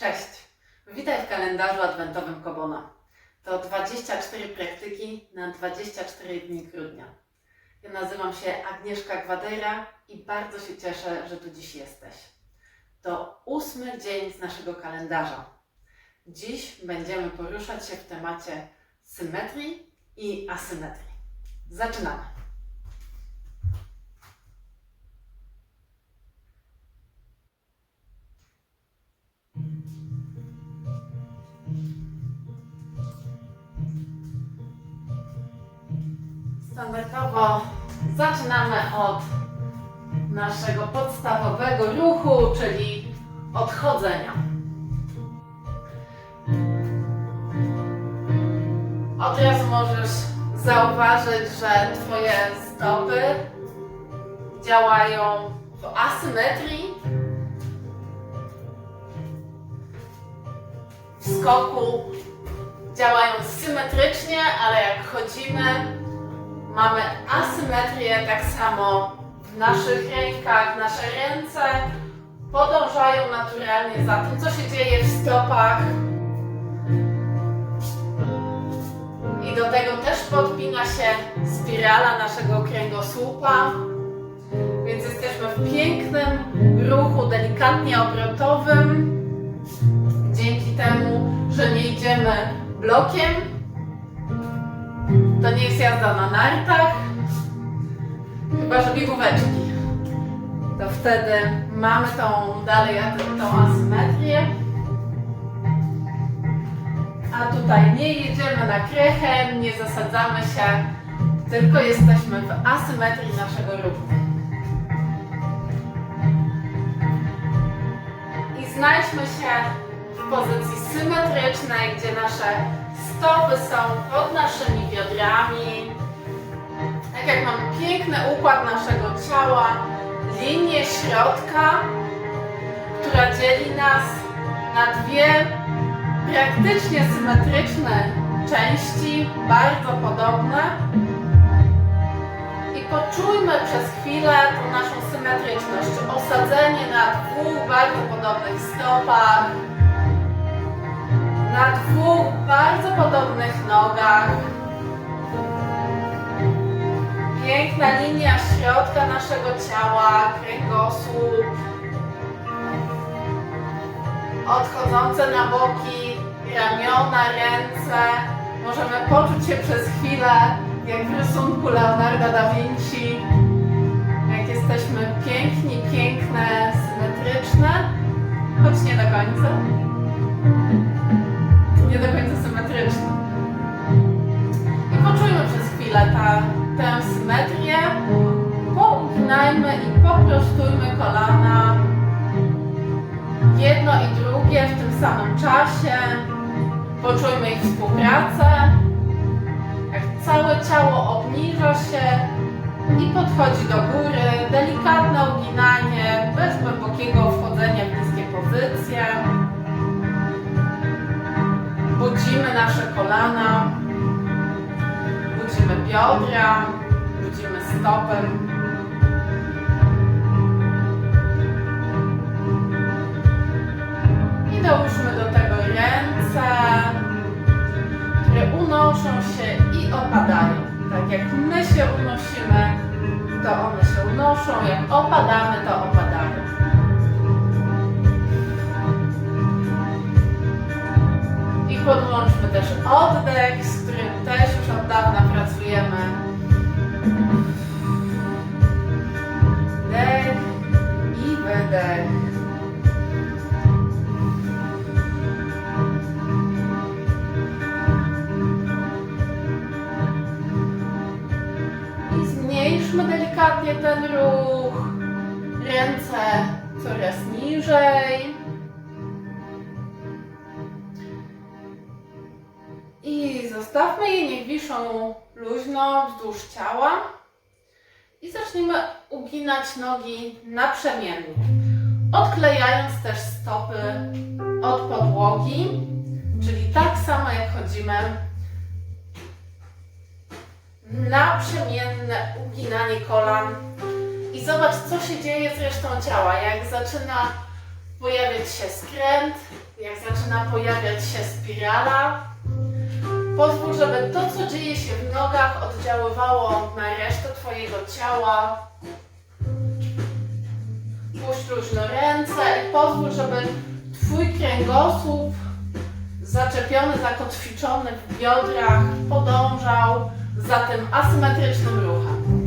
Cześć! Witaj w kalendarzu adwentowym Kobona. To 24 praktyki na 24 dni grudnia. Ja nazywam się Agnieszka Gwadera i bardzo się cieszę, że tu dziś jesteś. To ósmy dzień z naszego kalendarza. Dziś będziemy poruszać się w temacie symetrii i asymetrii. Zaczynamy! Standardowo zaczynamy od naszego podstawowego ruchu, czyli odchodzenia. Od razu możesz zauważyć, że Twoje stopy działają w asymetrii. W skoku działają symetrycznie, ale jak chodzimy, mamy asymetrię tak samo w naszych rękach. Nasze ręce podążają naturalnie za tym, co się dzieje w stopach. I do tego też podpina się spirala naszego kręgosłupa. Więc jesteśmy w pięknym ruchu, delikatnie obrotowym. Dzięki temu, że nie idziemy blokiem, to nie jest jazda na nartach, chyba że biegóweczki. To wtedy mamy tą dalej tą asymetrię. A tutaj nie jedziemy na krechę, nie zasadzamy się, tylko jesteśmy w asymetrii naszego ruchu. I znajdźmy się w pozycji symetrycznej, gdzie nasze stopy są pod naszymi biodrami. Tak jak mamy piękny układ naszego ciała, linię środka, która dzieli nas na dwie praktycznie symetryczne części, bardzo podobne. I poczujmy przez chwilę tą naszą symetryczność, osadzenie na dwóch bardzo podobnych stopach, na dwóch bardzo podobnych nogach. Piękna linia środka naszego ciała, kręgosłup. Odchodzące na boki, ramiona, ręce. Możemy poczuć się przez chwilę jak w rysunku Leonarda da Vinci. Jak jesteśmy piękni, piękne, symetryczne, choć nie do końca nie do końca symetryczne. I poczujmy przez chwilę ta, tę symetrię. Pouginajmy i poprostujmy kolana. Jedno i drugie w tym samym czasie. Poczujmy ich współpracę. Jak całe ciało obniża się i podchodzi do góry. Delikatne uginanie, bez głębokiego wchodzenia w niskie pozycje budzimy nasze kolana, budzimy biodra, budzimy stopę. I dołóżmy do tego ręce, które unoszą się i opadają. Tak jak my się unosimy, to one się unoszą, jak opadamy, to opadają. Podłączmy też oddech, z którym też już od dawna pracujemy. Wdech i wydech. I zmniejszmy delikatnie ten ruch. Ręce coraz niżej. Niech wiszą luźno wzdłuż ciała. I zaczniemy uginać nogi naprzemiennie. Odklejając też stopy od podłogi, czyli tak samo jak chodzimy. Naprzemienne uginanie kolan. I zobacz, co się dzieje z resztą ciała. Jak zaczyna pojawiać się skręt, jak zaczyna pojawiać się spirala. Pozwól, żeby to, co dzieje się w nogach, oddziaływało na resztę Twojego ciała. Puść luźno ręce i pozwól, żeby Twój kręgosłup zaczepiony, zakotwiczony w biodrach podążał za tym asymetrycznym ruchem.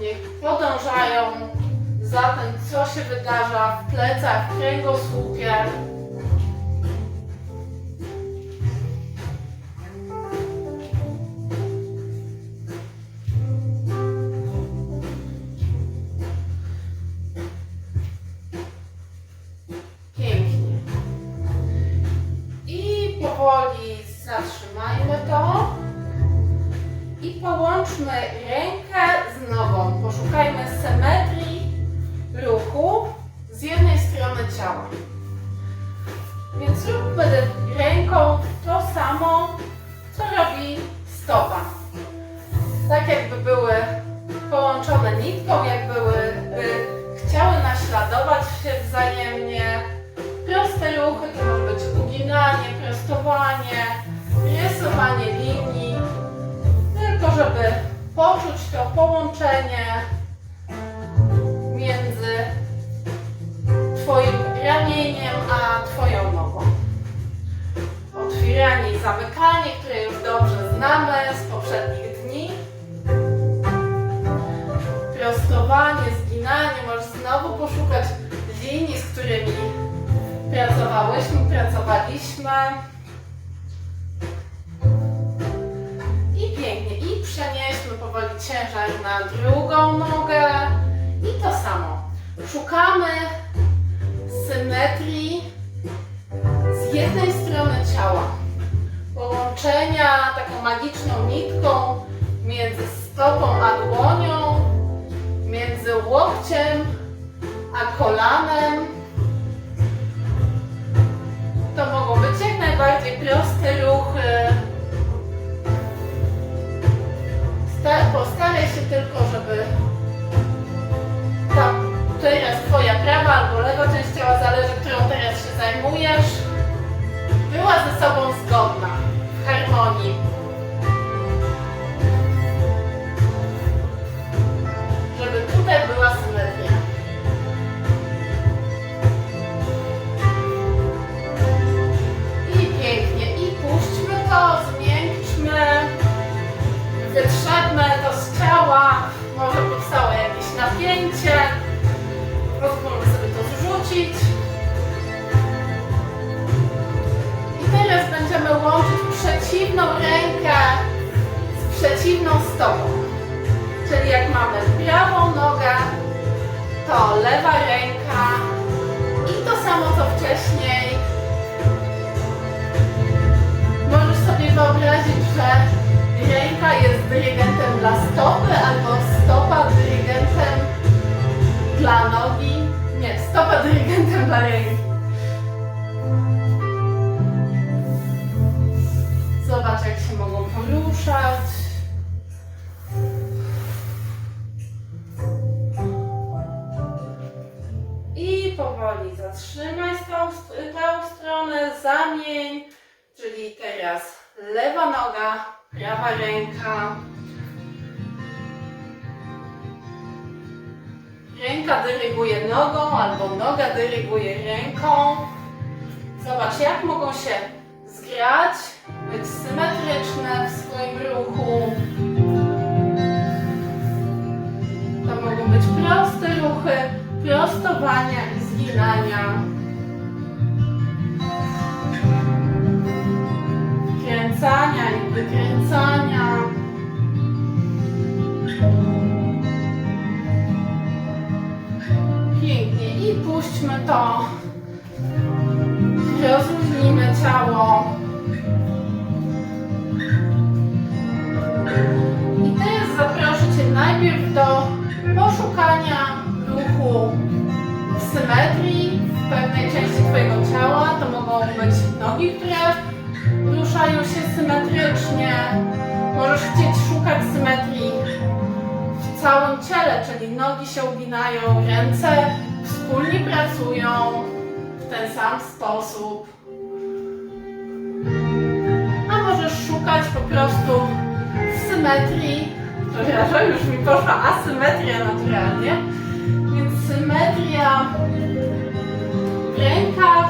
Niech podążają za tym, co się wydarza w plecach, w kręgosłupie. Połączmy rękę z nogą. Poszukajmy symetrii ruchu z jednej strony ciała. Więc róbmy ręką to samo, co robi stopa. Tak jakby były połączone nitką, jak byłyby chciały naśladować się wzajemnie. Proste ruchy to może być uginanie, prostowanie, rysowanie linii, ciężar na drugą nogę. I to samo. Szukamy symetrii z jednej strony ciała. Połączenia taką magiczną nitką między stopą a dłonią, między łokciem a kolanem. Samo co wcześniej. Możesz sobie wyobrazić, że ręka jest dyrygentem dla stopy albo stopa dyrygentem dla nogi. Nie, stopa dyrygentem dla ręki. Zobacz, jak się mogą poruszać. Powoli zatrzymaj tą, tą stronę, zamień, czyli teraz lewa noga, prawa ręka. Ręka dyryguje nogą albo noga dyryguje ręką. Zobacz, jak mogą się zgrać, być symetryczne w swoim ruchu. To mogą być proste ruchy, prostowania i zginania. Kręcania i wykręcania. Pięknie i puśćmy to. Rozluźnijmy ciało. I teraz zaproszę Cię najpierw do poszukania ruchu symetrii, w pewnej części Twojego ciała. To mogą być nogi, które ruszają się symetrycznie. Możesz chcieć szukać symetrii w całym ciele, czyli nogi się uginają, ręce wspólnie pracują w ten sam sposób. A możesz szukać po prostu symetrii. Przepraszam, już mi poszła asymetria naturalnie. Symetria w rękach,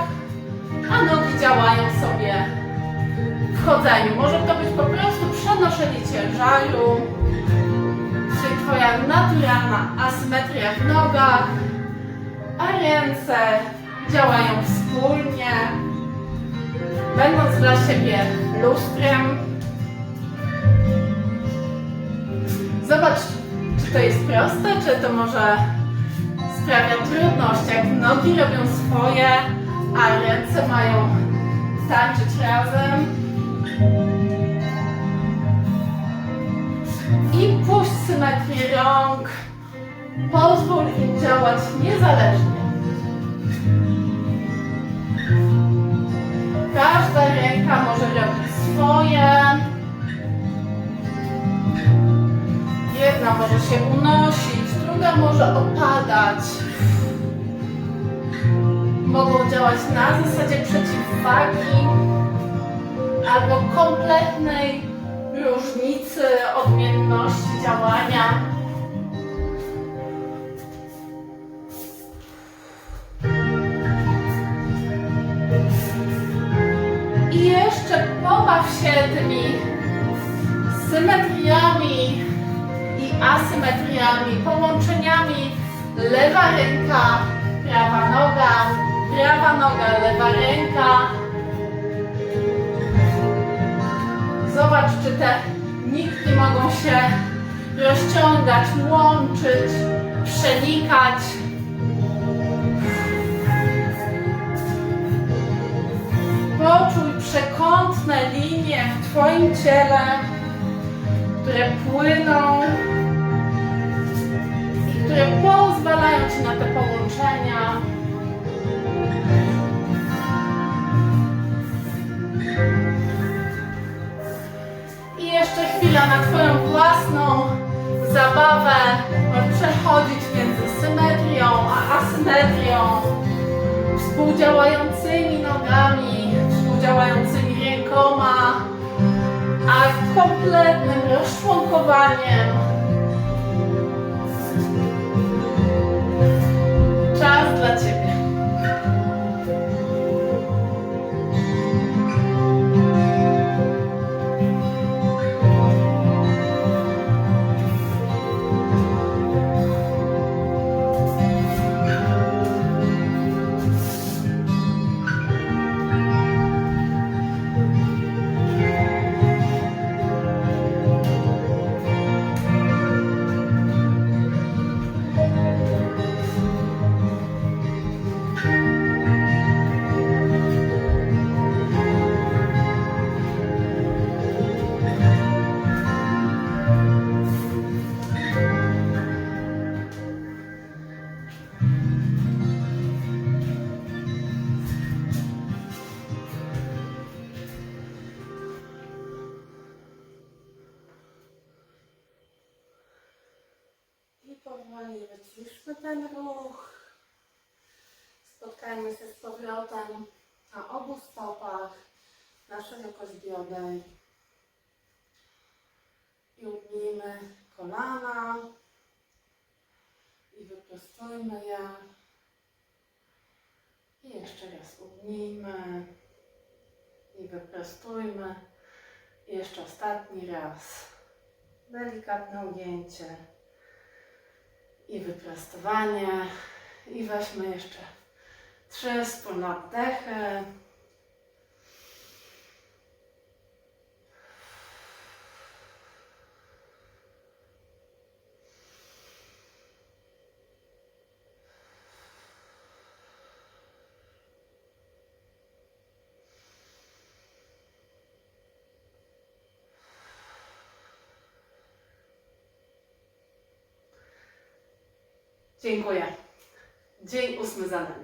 a nogi działają sobie w chodzeniu. Może to być po prostu przenoszenie ciężaru, czyli Twoja naturalna asymetria w nogach, a ręce działają wspólnie, będąc dla siebie lustrem. Zobacz, czy to jest proste, czy to może sprawia trudność, jak nogi robią swoje, a ręce mają tańczyć razem. I puść symetrię rąk. Pozwól im działać niezależnie. Każda ręka może robić swoje. Jedna może się unosić, druga może opadać. Mogą działać na zasadzie przeciwwagi albo kompletnej różnicy, odmienności działania. I jeszcze pobaw się tymi symetriami asymetriami, połączeniami lewa ręka, prawa noga, prawa noga, lewa ręka. Zobacz, czy te nitki mogą się rozciągać, łączyć, przenikać. Poczuj przekątne linie w Twoim ciele, które płyną które pozwalają Ci na te połączenia. I jeszcze chwila na Twoją własną zabawę. Przechodzić między symetrią a asymetrią, współdziałającymi nogami, współdziałającymi rękoma, a kompletnym rozczłonkowaniem. পাচ্ছে I ugnijmy kolana. I wyprostujmy je. I jeszcze raz ugnijmy. I wyprostujmy. I jeszcze ostatni raz. Delikatne ugięcie i wyprostowanie. I weźmy jeszcze trzy wspólne oddechy. Dziękuję. Dzień ósmy za nami.